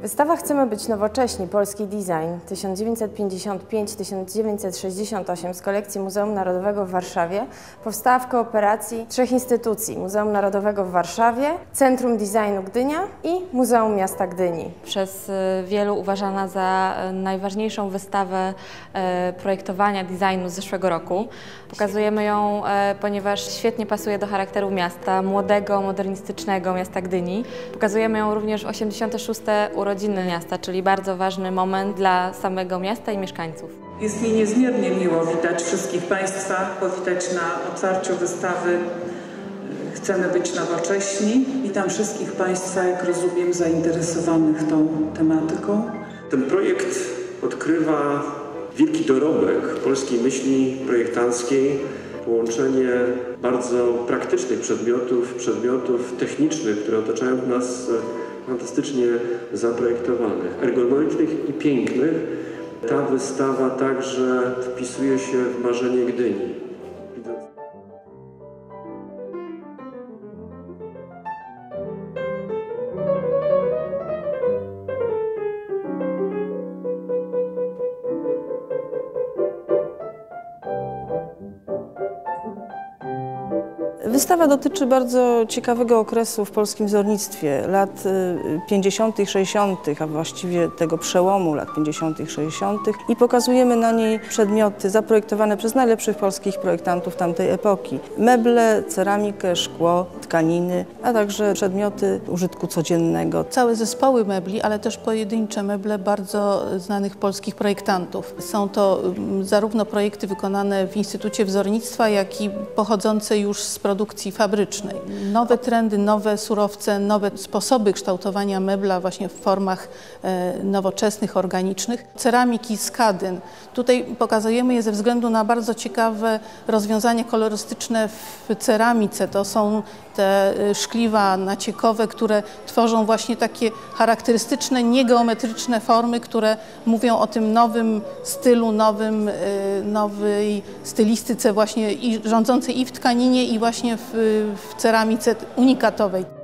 Wystawa Chcemy być nowocześni, polski design 1955-1968 z kolekcji Muzeum Narodowego w Warszawie powstała w kooperacji trzech instytucji Muzeum Narodowego w Warszawie, Centrum Designu Gdynia i Muzeum Miasta Gdyni. Przez y, wielu uważana za y, najważniejszą wystawę y, projektowania designu z zeszłego roku. Pokazujemy ją, ponieważ świetnie pasuje do charakteru miasta, młodego, modernistycznego miasta Gdyni. Pokazujemy ją również w 86. urodziny miasta, czyli bardzo ważny moment dla samego miasta i mieszkańców. Jest mi niezmiernie miło witać wszystkich Państwa, powitać na otwarciu wystawy Chcemy być nowocześni. Witam wszystkich Państwa, jak rozumiem, zainteresowanych tą tematyką. Ten projekt odkrywa wielki dorobek polskiej myśli projektanckiej, połączenie bardzo praktycznych przedmiotów, przedmiotów technicznych, które otaczają nas fantastycznie zaprojektowanych, ergonomicznych i pięknych. Ta wystawa także wpisuje się w marzenie Gdyni. Wystawa dotyczy bardzo ciekawego okresu w polskim wzornictwie, lat 50., y, 60., a właściwie tego przełomu lat 50., 60. i pokazujemy na niej przedmioty zaprojektowane przez najlepszych polskich projektantów tamtej epoki. Meble, ceramikę, szkło, tkaniny, a także przedmioty użytku codziennego. Całe zespoły mebli, ale też pojedyncze meble bardzo znanych polskich projektantów. Są to mm, zarówno projekty wykonane w Instytucie Wzornictwa, jak i pochodzące już z produkcji fabrycznej. Nowe trendy, nowe surowce, nowe sposoby kształtowania mebla właśnie w formach e, nowoczesnych, organicznych. Ceramiki skadyn. Tutaj pokazujemy je ze względu na bardzo ciekawe rozwiązania kolorystyczne w ceramice. To są te e, szkliwa naciekowe, które tworzą właśnie takie charakterystyczne, niegeometryczne formy, które mówią o tym nowym stylu, nowym, e, nowej stylistyce właśnie i rządzącej i w tkaninie i właśnie w, w ceramice unikatowej.